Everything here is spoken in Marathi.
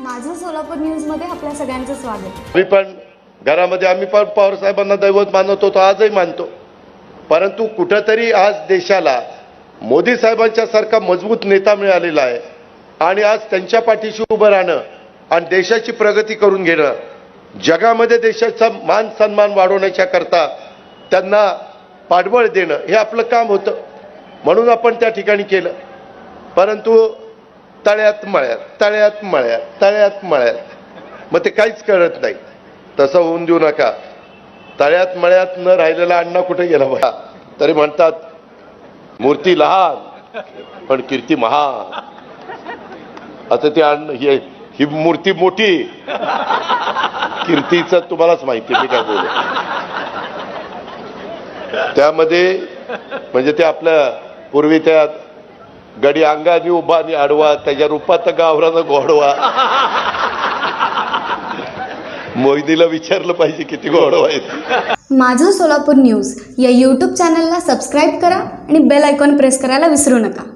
माझं सोलापूर न्यूजमध्ये आपल्या सगळ्यांचं स्वागत. मी पण घरामध्ये आम्ही पण पवार साहेबांना दैवत मानत होतो आजही मानतो. परंतु कुठंतरी आज देशाला मोदी साहेबांच्या सारखा मजबूत नेता मिळालेला आहे. आणि आज त्यांच्या पाठीशी उभं राहणं आणि देशाची प्रगती करून घेणं जगामध्ये देशाचा मान सन्मान वाढवण्याच्या करता त्यांना पाठबळ देणं हे आपलं काम होतं. म्हणून आपण त्या ठिकाणी केलं. परंतु तळ्यात मळ्यात तळ्यात मळ्यात तळ्यात मळ्यात. मग ते काहीच कळत नाही. तसं होऊन देऊ नका. तळ्यात मळ्यात न राहिलेला अण्णा कुठे गेला बघा? तरी म्हणतात मूर्ती लहान पण कीर्ती महान. आता ते अण्ण हे ही मूर्ती मोठी. कीर्तीचं तुम्हालाच माहिती मी काय बोल. त्यामध्ये म्हणजे ते आपलं पूर्वी त्या गडी अंगाने उभा आणि आडवा त्याच्या रूपात गावरानं गोडवा मोहिनीला विचारलं पाहिजे किती गोडवा आहेत माझं सोलापूर न्यूज या यूट्यूब चॅनलला सबस्क्राईब करा आणि बेल आयकॉन प्रेस करायला विसरू नका